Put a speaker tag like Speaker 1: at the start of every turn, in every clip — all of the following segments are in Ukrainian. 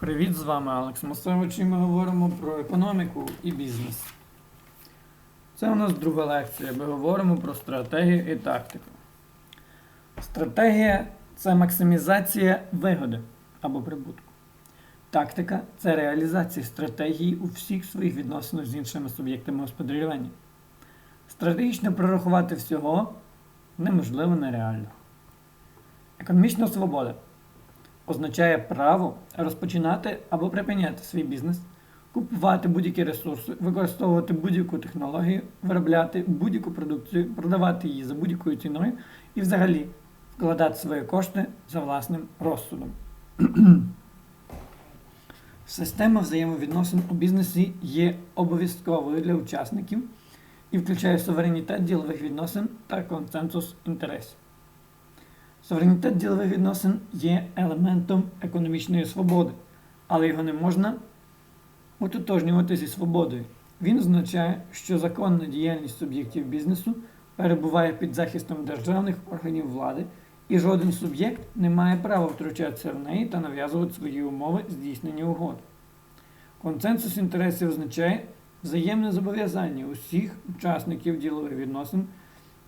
Speaker 1: Привіт, з вами Алекс Мосевич і ми говоримо про економіку і бізнес. Це у нас друга лекція. Ми говоримо про стратегію і тактику. Стратегія це максимізація вигоди або прибутку. Тактика це реалізація стратегії у всіх своїх відносинах з іншими суб'єктами господарювання. Стратегічно прорахувати всього неможливо нереально. Економічна свобода означає право розпочинати або припиняти свій бізнес, купувати будь-які ресурси, використовувати будь-яку технологію, виробляти будь-яку продукцію, продавати її за будь-якою ціною і взагалі вкладати свої кошти за власним розсудом. Система взаємовідносин у бізнесі є обов'язковою для учасників і включає суверенітет ділових відносин та консенсус інтересів. Суверенітет ділових відносин є елементом економічної свободи, але його не можна утотожнювати зі свободою. Він означає, що законна діяльність суб'єктів бізнесу перебуває під захистом державних органів влади, і жоден суб'єкт не має права втручатися в неї та нав'язувати свої умови здійснення угод. Консенсус інтересів означає взаємне зобов'язання усіх учасників ділових відносин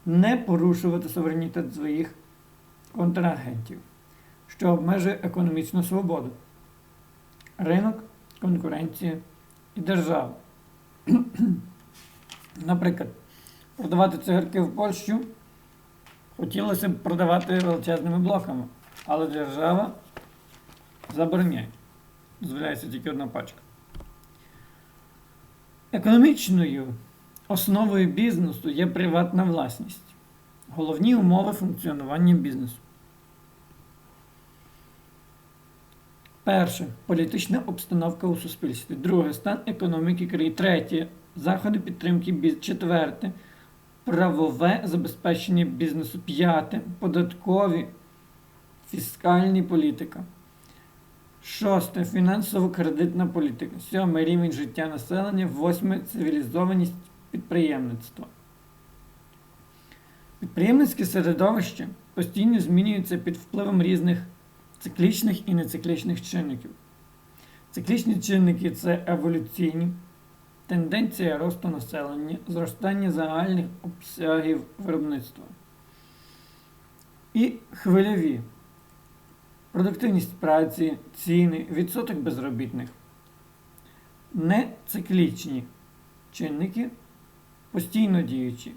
Speaker 1: не порушувати суверенітет своїх контрагентів, що обмежує економічну свободу, ринок, конкуренція і держава. Наприклад, продавати цигарки в Польщу хотілося б продавати величезними блоками, але держава забороняє. Дозволяється тільки одна пачка. Економічною основою бізнесу є приватна власність. Головні умови функціонування бізнесу. Перше політична обстановка у суспільстві. Друге стан економіки країни. Третє заходи підтримки бізнесу. Четверте правове забезпечення бізнесу. П'яте податкові фіскальні політика. Шосте фінансово-кредитна політика. Сьоме рівень життя населення. Восьме цивілізованість підприємництва. Підприємницьке середовище постійно змінюється під впливом різних циклічних і нециклічних чинників. Циклічні чинники це еволюційні, тенденція росту населення, зростання загальних обсягів виробництва. І хвильові продуктивність праці, ціни, відсоток безробітних. Нециклічні чинники постійно діючі.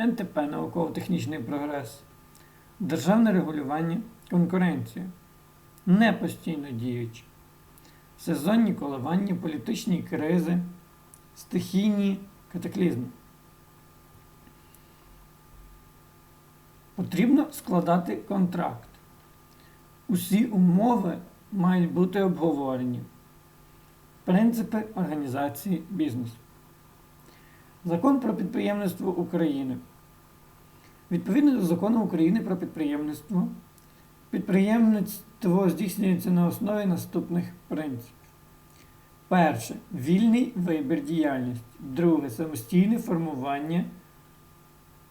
Speaker 1: НТП науково-технічний прогрес, державне регулювання, конкуренція, непостійно діючі, сезонні коливання, політичні кризи, стихійні катаклізми. Потрібно складати контракт. Усі умови мають бути обговорені. Принципи організації бізнесу. Закон про підприємництво України. Відповідно до закону України про підприємництво, підприємництво здійснюється на основі наступних принципів. Перше вільний вибір діяльності. Друге самостійне формування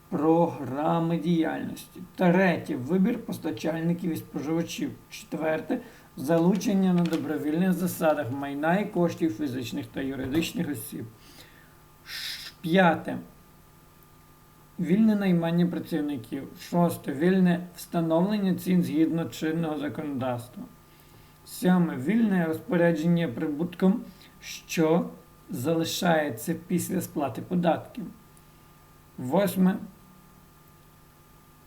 Speaker 1: програми діяльності. Третє вибір постачальників і споживачів. Четверте залучення на добровільних засадах майна і коштів фізичних та юридичних осіб. П'яте. Вільне наймання працівників. Шосте. Вільне встановлення цін згідно чинного законодавства. Сьоме. Вільне розпорядження прибутком, що залишається після сплати податків. Восьме.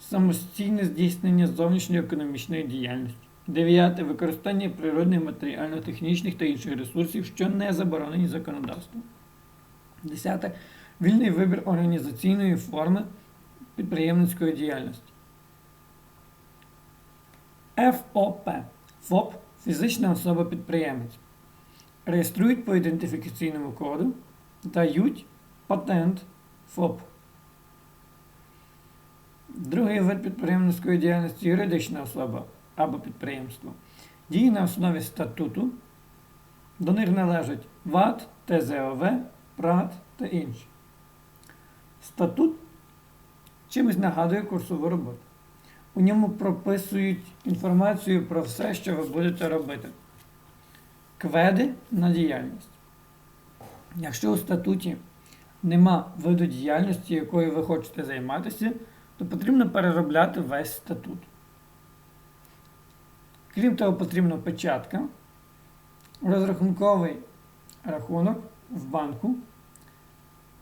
Speaker 1: Самостійне здійснення зовнішньої економічної діяльності. Дев'яте. Використання природних матеріально-технічних та інших ресурсів, що не заборонені законодавством. Десяте. Вільний вибір організаційної форми підприємницької діяльності. ФОП. ФОП фізична особа-підприємець. Реєструють по ідентифікаційному коду, дають патент ФОП. Другий вид підприємницької діяльності юридична особа або підприємство. Діє на основі статуту. До них належать ВАТ, ТЗОВ, ПРАТ та інші. Статут чимось нагадує курсову роботу. У ньому прописують інформацію про все, що ви будете робити. кведи на діяльність. Якщо у статуті нема виду діяльності, якою ви хочете займатися, то потрібно переробляти весь статут. Крім того, потрібна печатка, розрахунковий рахунок в банку,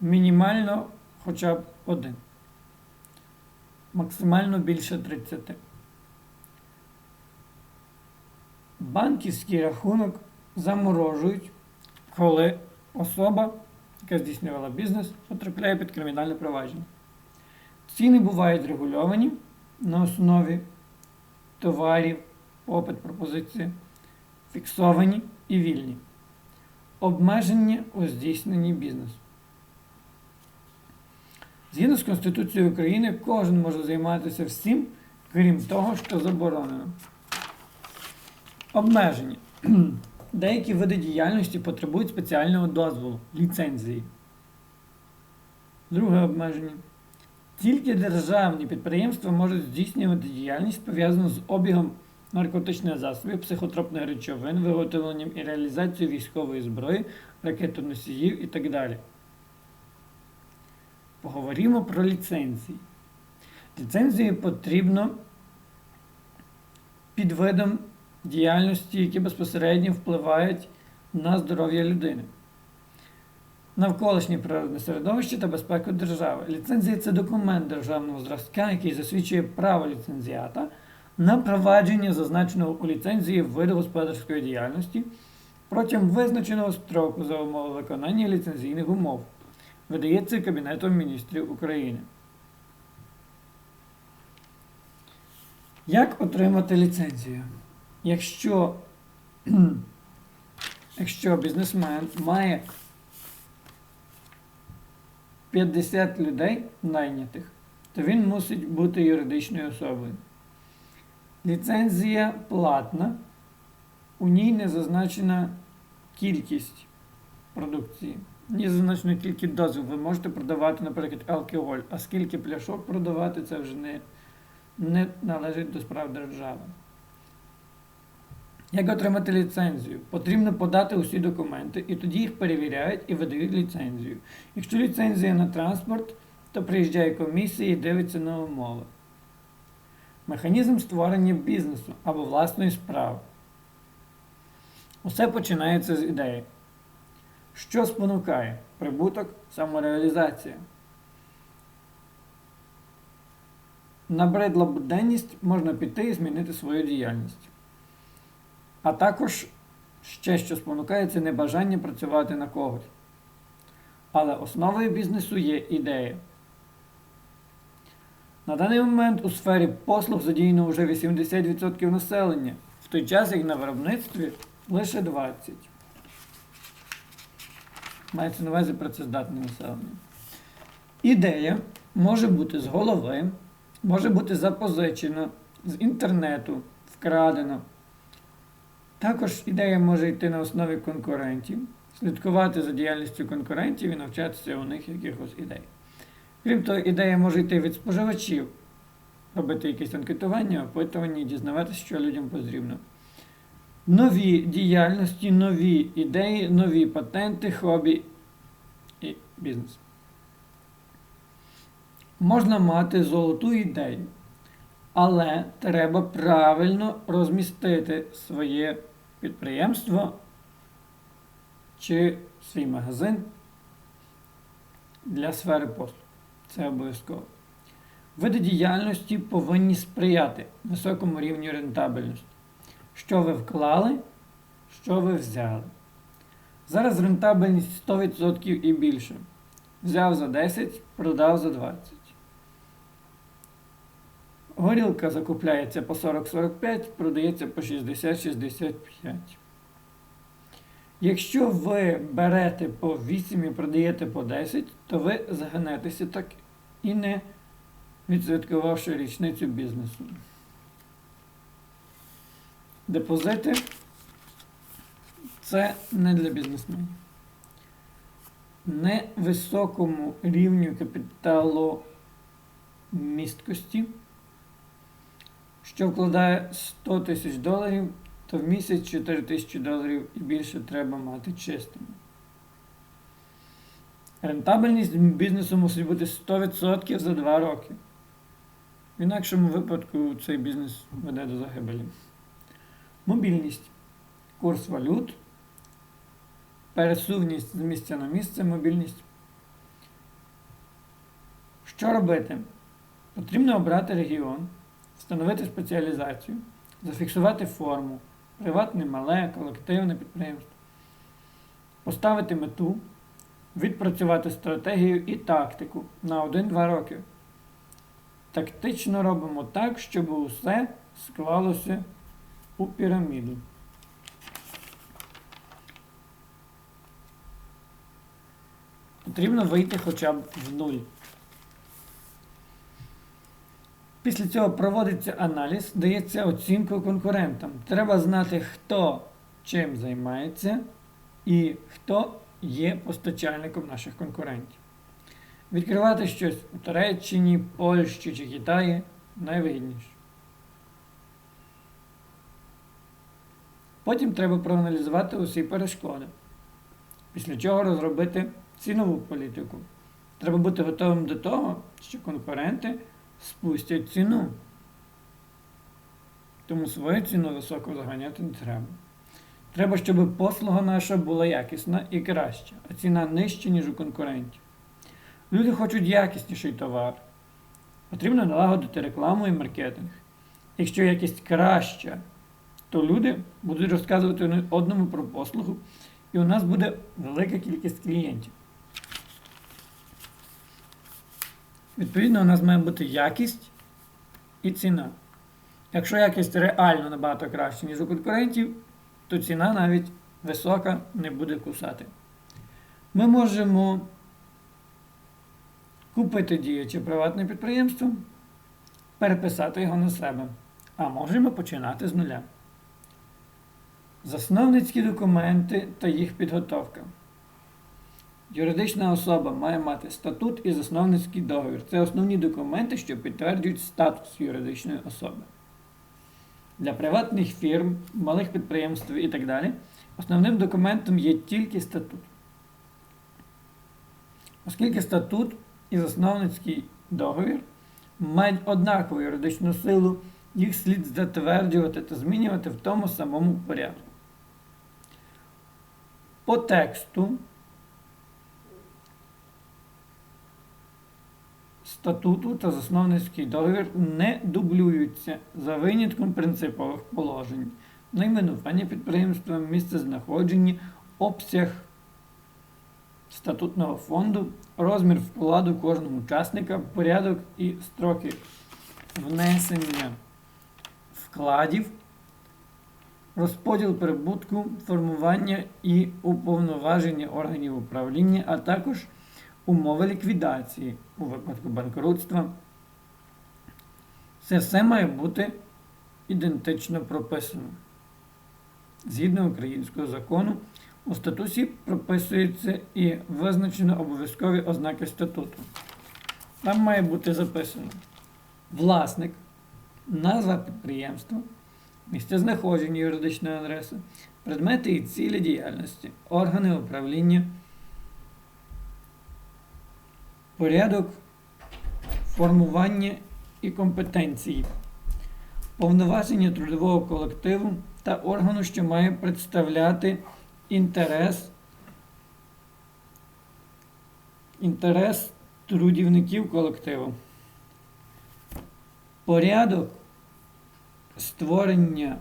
Speaker 1: мінімально хоча б один, максимально більше 30. Банківський рахунок заморожують, коли особа, яка здійснювала бізнес, потрапляє під кримінальне провадження. Ціни бувають регульовані на основі товарів, попит, пропозиції, фіксовані і вільні, обмежені у здійсненні бізнесу. Згідно з Конституцією України, кожен може займатися всім, крім того, що заборонено. Обмеження. Деякі види діяльності потребують спеціального дозволу, ліцензії. Друге обмеження. Тільки державні підприємства можуть здійснювати діяльність, пов'язану з обігом наркотичних засобів, психотропних речовин, виготовленням і реалізацією військової зброї, ракетоносіїв і так далі. Поговоримо про ліцензії. Ліцензії потрібно під видом діяльності, які безпосередньо впливають на здоров'я людини, навколишнє природне середовище та безпеку держави. Ліцензія це документ державного зразка, який засвідчує право ліцензіата на провадження зазначеного у ліцензії виду господарської діяльності протягом визначеного строку за умови виконання ліцензійних умов. Видається Кабінетом міністрів України. Як отримати ліцензію? Якщо, якщо бізнесмен має 50 людей найнятих, то він мусить бути юридичною особою. Ліцензія платна, у ній не зазначена кількість продукції. Ні, зазначено тільки дозвіл. Ви можете продавати, наприклад, алкоголь, а скільки пляшок продавати, це вже не, не належить до справ держави. Як отримати ліцензію? Потрібно подати усі документи, і тоді їх перевіряють і видають ліцензію. Якщо ліцензія на транспорт, то приїжджає комісія і дивиться на умови. Механізм створення бізнесу або власної справи. Усе починається з ідеї. Що спонукає? Прибуток, самореалізація. Набридла буденність можна піти і змінити свою діяльність. А також ще що спонукає, це небажання працювати на когось. Але основою бізнесу є ідея. На даний момент у сфері послуг задіяно вже 80% населення, в той час як на виробництві лише 20%. Мається на увазі працездатне населення. Ідея може бути з голови, може бути запозичена з інтернету, вкрадена. Також ідея може йти на основі конкурентів, слідкувати за діяльністю конкурентів і навчатися у них якихось ідей. Крім того, ідея може йти від споживачів, робити якісь анкетування, опитування і дізнаватися, що людям потрібно. Нові діяльності, нові ідеї, нові патенти, хобі і бізнес. Можна мати золоту ідею, але треба правильно розмістити своє підприємство чи свій магазин для сфери послуг. Це обов'язково. Види діяльності повинні сприяти високому рівню рентабельності. Що ви вклали, що ви взяли. Зараз рентабельність 100% і більше. Взяв за 10, продав за 20. Горілка закупляється по 40-45, продається по 60-65. Якщо ви берете по 8 і продаєте по 10, то ви зганетеся так і не відсвяткувавши річницю бізнесу. Депозити це не для бізнесменів. Невисокому рівню капіталу місткості, що вкладає 100 тисяч доларів, то в місяць 4 тисячі доларів і більше треба мати чистими. Рентабельність бізнесу мусить бути 100% за 2 роки. В інакшому випадку цей бізнес веде до загибелі. Мобільність. Курс валют. Пересувність з місця на місце, мобільність. Що робити? Потрібно обрати регіон, встановити спеціалізацію, зафіксувати форму, приватне мале, колективне підприємство, поставити мету, відпрацювати стратегію і тактику на 1-2 роки. Тактично робимо так, щоб усе склалося у піраміду. Потрібно вийти хоча б в нуль. Після цього проводиться аналіз, дається оцінка конкурентам. Треба знати, хто чим займається і хто є постачальником наших конкурентів. Відкривати щось у Туреччині, Польщі чи Китаї найвигідніше. Потім треба проаналізувати усі перешкоди, після чого розробити цінову політику. Треба бути готовим до того, що конкуренти спустять ціну. Тому свою ціну високо заганяти не треба. Треба, щоб послуга наша була якісна і краща, а ціна нижча, ніж у конкурентів. Люди хочуть якісніший товар. Потрібно налагодити рекламу і маркетинг. Якщо якість краща, то люди будуть розказувати одному про послугу, і у нас буде велика кількість клієнтів. Відповідно, у нас має бути якість і ціна. Якщо якість реально набагато краща, ніж у конкурентів, то ціна навіть висока не буде кусати. Ми можемо купити діюче приватне підприємство, переписати його на себе, а можемо починати з нуля. Засновницькі документи та їх підготовка. Юридична особа має мати статут і засновницький договір. Це основні документи, що підтверджують статус юридичної особи. Для приватних фірм, малих підприємств і так далі основним документом є тільки статут. Оскільки статут і засновницький договір мають однакову юридичну силу, їх слід затверджувати та змінювати в тому самому порядку. По тексту статуту та засновницький договір не дублюються за винятком принципових положень. Найменування підприємства, місце знаходження, обсяг статутного фонду, розмір вкладу кожного учасника, порядок і строки внесення вкладів, розподіл прибутку, формування і уповноваження органів управління, а також умови ліквідації у випадку банкрутства. Це все має бути ідентично прописано. Згідно українського закону, у статусі прописується і визначено обов'язкові ознаки статуту. Там має бути записано власник, назва підприємства, місце знаходження юридичної адреси, предмети і цілі діяльності, органи управління, порядок формування і компетенції, повноваження трудового колективу та органу, що має представляти інтерес, інтерес трудівників колективу. Порядок створення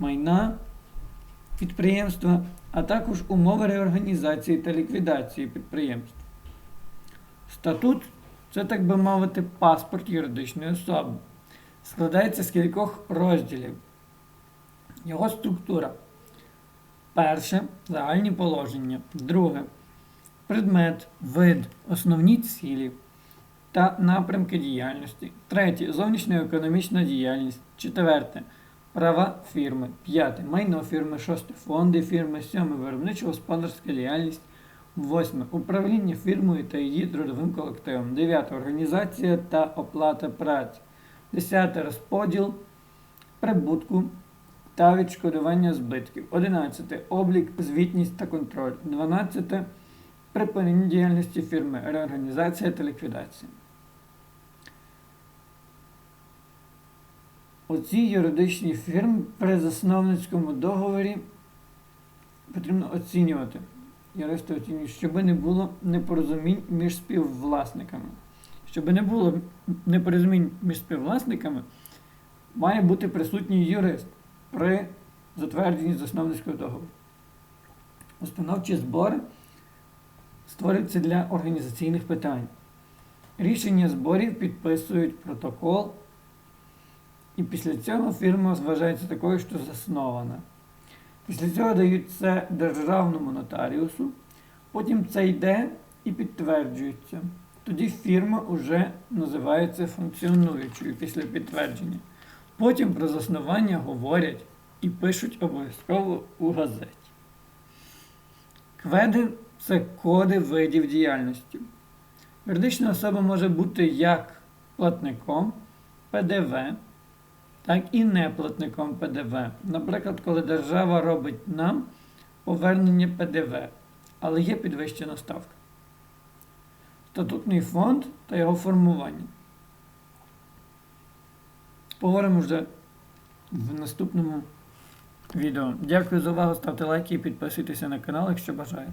Speaker 1: майна підприємства, а також умови реорганізації та ліквідації підприємства. Статут це, так би мовити, паспорт юридичної особи. Складається з кількох розділів. Його структура. Перше загальні положення. Друге предмет, вид, основні цілі та напрямки діяльності. Третє зовнішньоекономічна діяльність. Четверте права фірми. П'яте майно фірми. Шосте фонди фірми. Сьоме виробничо-господарська діяльність. Восьме управління фірмою та її трудовим колективом. Дев'яте організація та оплата праці. Десяте розподіл прибутку та відшкодування збитків. 11. Облік, звітність та контроль. 12. Припинення діяльності фірми, реорганізація та ліквідація. Оці юридичні фірми при засновницькому договорі потрібно оцінювати. Юристи оцінюють, щоб не було непорозумінь між співвласниками. Щоб не було непорозумінь між співвласниками, має бути присутній юрист при затвердженні засновницького договору. Установчі збори створюються для організаційних питань. Рішення зборів підписують протокол, і після цього фірма вважається такою, що заснована. Після цього дають це державному нотаріусу, потім це йде і підтверджується. Тоді фірма вже називається функціонуючою після підтвердження. Потім про заснування говорять і пишуть обов'язково у газеті. Кведи це коди видів діяльності. Юридична особа може бути як платником ПДВ, так і неплатником ПДВ. Наприклад, коли держава робить нам повернення ПДВ, але є підвищена ставка. Статутний фонд та його формування. Поговоримо вже в наступному відео. Дякую за увагу, ставте лайки і підписуйтеся на канал, якщо бажаєте.